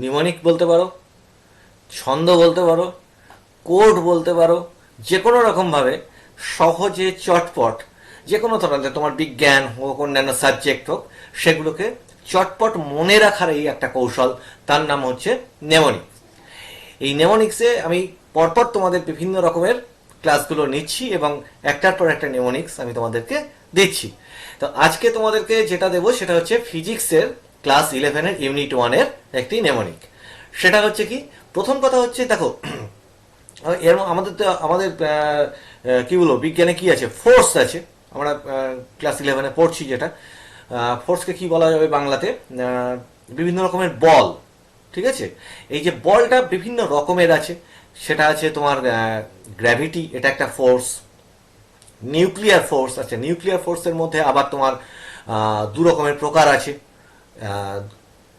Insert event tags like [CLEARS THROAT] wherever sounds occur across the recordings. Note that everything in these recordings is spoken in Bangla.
নিমনিক বলতে পারো, ছন্দ বলতে পারো কোড বলতে পারো যে কোনো রকমভাবে সহজে চটপট যে কোনো ধরনের তোমার বিজ্ঞান হোক, অন্যান্য সাবজেক্ট হোক, সেগুলোকে চটপট মনে রাখার এই একটা কৌশল, তার নাম হচ্ছে নেমনিক এই নেমোনিক্সে আমি পরপর তোমাদের বিভিন্ন রকমের ক্লাসগুলো নিচ্ছি এবং একটার পর একটা নেমোনিক্স আমি তোমাদেরকে দিচ্ছি। তো আজকে তোমাদেরকে যেটা দেবো সেটা হচ্ছে ফিজিক্সের ক্লাস ইলেভেনের ইউনিট ওয়ানের একটি নেমোনিক সেটা হচ্ছে কি? প্রথম কথা হচ্ছে, দেখো, [CLEARS THROAT] এর আমাদের তো, আমাদের কি বলব, বিজ্ঞানে কি আছে? ফোর্স আছে। আমরা ক্লাস ইলেভেনে পড়ছি যেটা। ফোর্সকে কি বলা যাবে বাংলাতে? বিভিন্ন রকমের বল, ঠিক আছে? এই যে বলটা বিভিন্ন রকমের আছে। সেটা আছে তোমার গ্র্যাভিটি এটা একটা ফোর্স নিউক্লিয়ার ফোর্স আছে। নিউক্লিয়ার ফোর্সের মধ্যে আবার তোমার দু রকমের প্রকার আছে।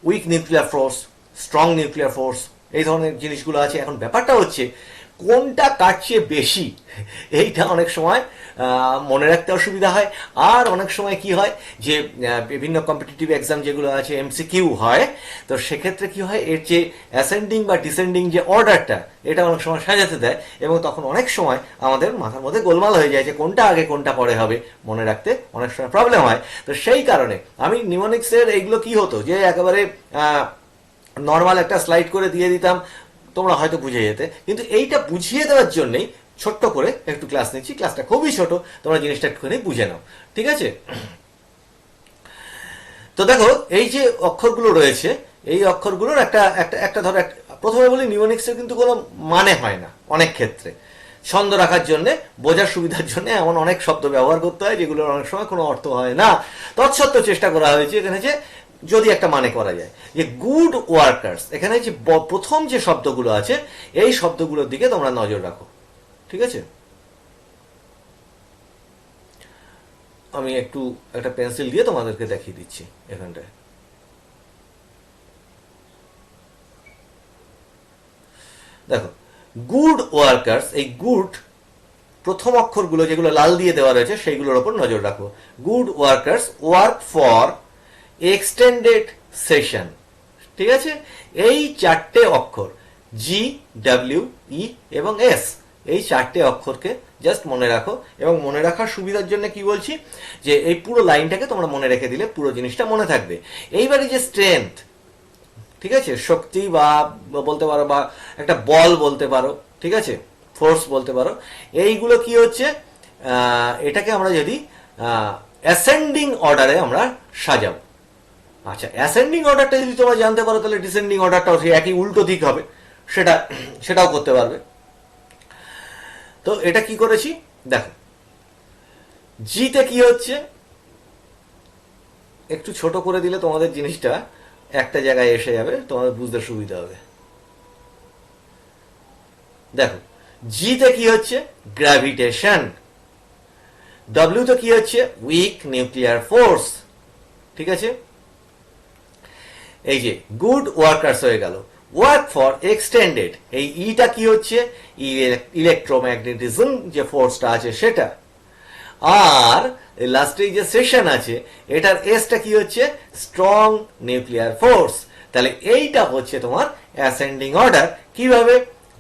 Weak nuclear force strong nuclear force এই ধরনের জিনিসগুলো আছে। এখন ব্যাপারটা হচ্ছে কোনটা কাটছে বেশি? এইটা অনেক সময় মনে রাখতে অসুবিধা হয়। আর অনেক সময় কি হয় যে বিভিন্ন কম্পিটিটিভ এক্সাম যেগুলো আছে এমসিকিউ হয়, তো সেক্ষেত্রে কি হয়, এর যে অ্যাসেন্ডিং বা ডিসেন্ডিং যে অর্ডারটা এটা অনেক সময় সাজাতে দেয় এবং তখন অনেক সময় আমাদের মাথার মধ্যে গোলমাল হয়ে যায় যে, কোনটা আগে, কোনটা পরে হবে, মনে রাখতে অনেক সময় প্রবলেম হয়। তো সেই কারণে আমি নিমোনিক্সের এইগুলো কি হতো, যে একেবারে নর্মাল একটা স্লাইড করে দিয়ে দিতাম তোমরা হয়তো বুঝে যেতে। কিন্তু এইটা বুঝিয়ে দেওয়ার জন্যই ছোট্ট করে একটু ক্লাস নিচ্ছি। ক্লাসটা খুবই ছোট, তোমরা জিনিসটা একটুখানি বুঝে নাও। ঠিক আছে? তো দেখো, এই যে অক্ষরগুলো রয়েছে, এই অক্ষরগুলোর একটা একটা একটা ধরো প্রথমে বলি নিউনিক্সের কিন্তু কোনো মানে হয় না, অনেক ক্ষেত্রে। ছন্দ রাখার জন্য, বোঝার সুবিধার জন্য এমন অনেক শব্দ ব্যবহার করতে হয়, যেগুলোর অনেক সময় কোনো অর্থ হয় না। তৎসত্ত্বেও চেষ্টা করা হয়েছে, এখানে যে যদি একটা মানে করা যায়, যে গুড ওয়ার্কার্স এখানে যে প্রথম যে শব্দগুলো আছে, এই শব্দগুলোর দিকে তোমরা নজর রাখো। ঠিক আছে? আমি একটু একটা পেন্সিল দিয়ে তোমাদেরকে দেখিয়ে দিচ্ছি এখানটায়। দেখো গুড ওয়ার্কার্স এই গুড প্রথম অক্ষরগুলো যেগুলো লাল দিয়ে দেওয়া রয়েছে, সেইগুলোর ওপর নজর রাখো। Good workers work for extended session ঠিক আছে? এই চারটে অক্ষর জি ডাব্লিউ ই এবং এস এই চারটে অক্ষরকে জাস্ট মনে রাখো এবং মনে রাখার সুবিধার জন্য কি বলছি? যে এই পুরো লাইনটাকে তোমরা মনে রেখে দিলে পুরো জিনিসটা মনে থাকবে। এইবারে যে স্ট্রেংথ ঠিক আছে? শক্তি বা বলতে পারো বা একটা বল বলতে পারো, ঠিক আছে? ফোর্স বলতে পারো। এইগুলো কি হচ্ছে? এটাকে আমরা যদি অ্যাসেন্ডিং অর্ডারে আমরা সাজাবো। আচ্ছা অ্যাসেন্ডিং অর্ডারটা যদি তোমরা জানতে পারো, তাহলে ডিসেন্ডিং অর্ডারটাও সেই একই উল্টো দিক হবে। সেটা, সেটাও করতে পারবে। তো এটা কি করেছি? দেখো জিতে কি হচ্ছে? একটু ছোট করে দিলে তোমাদের জিনিসটা একটা জায়গায় এসে যাবে, তোমাদের বুঝতে সুবিধা হবে। দেখো জিতে কি হচ্ছে? গ্র্যাভিটেশন ডব্লিউতে কি হচ্ছে? উইক নিউক্লিয়ার ফোর্স ঠিক আছে? এই যে গুড ওয়ার্কার্স হয়ে গেল। ওয়ার্ক ফর এক্সটেন্ডেড এই ইটা কি হচ্ছে? ইলেকট্রোম্যাগনেটিজম যে ফোর্সটা আছে সেটা। আর লাস্টে যে সেশন আছে, এটার এসটা কি হচ্ছে? স্ট্রং নিউক্লিয়ার ফোর্স তাহলে এইটা হচ্ছে তোমার অ্যাসেন্ডিং অর্ডার কীভাবে?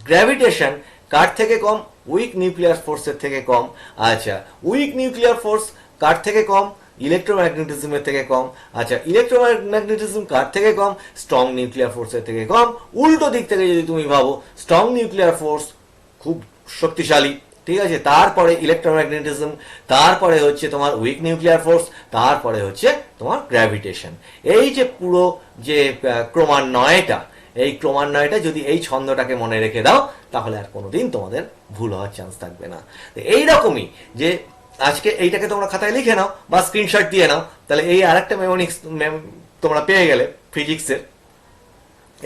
গ্র্যাভিটেশন কার থেকে কম? উইক নিউক্লিয়ার ফোর্সের থেকে কম। আচ্ছা উইক নিউক্লিয়ার ফোর্স কার থেকে কম? ইলেকট্রোম্যাগনেটিজমের থেকে কম। আচ্ছা ইলেকট্রোম্যাগনেটিজম কার থেকে কম? স্ট্রং নিউক্লিয়ার ফোর্সের থেকে কম। উল্টো দিক থেকে যদি তুমি ভাবো, স্ট্রং নিউক্লিয়ার ফোর্স খুব শক্তিশালী, ঠিক আছে? তারপরে ইলেকট্রোম্যাগনেটিজম, তারপরে হচ্ছে তোমার উইক নিউক্লিয়ার ফোর্স, তারপরে হচ্ছে তোমার গ্র্যাভিটেশন। এই যে পুরো যে ক্রমান্বয়টা, এই ক্রমান্বয়টা যদি এই ছন্দটাকে মনে রেখে দাও, তাহলে আর কোনোদিন তোমাদের ভুল হওয়ার চান্স থাকবে না। তো এইরকমই যে আজকে এইটাকে তোমরা খাতায় লিখে নাও বা স্ক্রিনশট দিয়ে নাও। তাহলে এই আর একটা মেমোনিক্স তোমরা পেয়ে গেলে ফিজিক্সের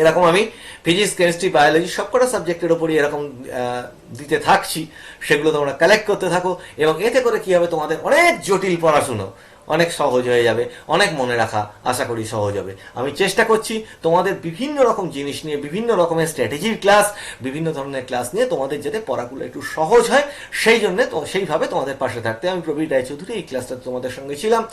এরকম আমি ফিজিক্স কেমিস্ট্রি বায়োলজি সব কটা সাবজেক্টের ওপরই এরকম দিতে থাকছি। সেগুলো তোমরা কালেক্ট করতে থাকো এবং এতে করে কি হবে তোমাদের অনেক জটিল পড়াশুনো। অনেক সহজ হয়ে যাবে, অনেক মনে রাখা আশা করি সহজ হবে। আমি চেষ্টা করছি তোমাদের বিভিন্ন রকম জিনিস নিয়ে, বিভিন্ন রকমের স্ট্র্যাটেজির ক্লাস বিভিন্ন ধরনের ক্লাস নিয়ে তোমাদের যাতে পড়াগুলো একটু সহজ হয়, সেই জন্য সেইভাবে তোমাদের পাশে থাকতে। আমি প্রবীর রায়চৌধুরী, এই ক্লাসটা তোমাদের সঙ্গে ছিলাম।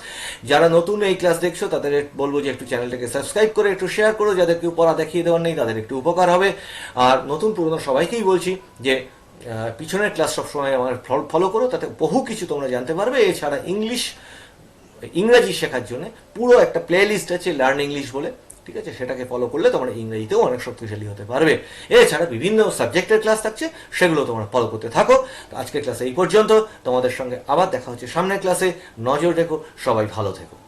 যারা নতুন এই ক্লাস দেখছ, তাদের বলব যে একটু চ্যানেলটাকে সাবস্ক্রাইব করে, একটু শেয়ার করো। যাদের কেউ পড়া দেখিয়ে দেওয়ার নেই, তাদের একটু উপকার হবে। আর নতুন পুরনো সবাইকেই বলছি যে পিছনের ক্লাস সবসময় আমার ফলো করো, তাতে বহু কিছু তোমরা জানতে পারবে। এছাড়া ইংলিশ ইংরেজি শেখার জন্য পুরো একটা প্লে লিস্ট আছে লার্ন ইংলিশ বলে, ঠিক আছে? সেটাকে ফলো করলে তোমরা ইংরেজিতেও অনেক শক্তিশালী হতে পারবে। এছাড়া বিভিন্ন সাবজেক্টের ক্লাস থাকছে, সেগুলো তোমরা ফলো করতে থাকো। আজকের ক্লাসে এই পর্যন্ত। তোমাদের সঙ্গে আবার দেখা হচ্ছে সামনের ক্লাসে নজর রেখো, সবাই ভালো থেকো।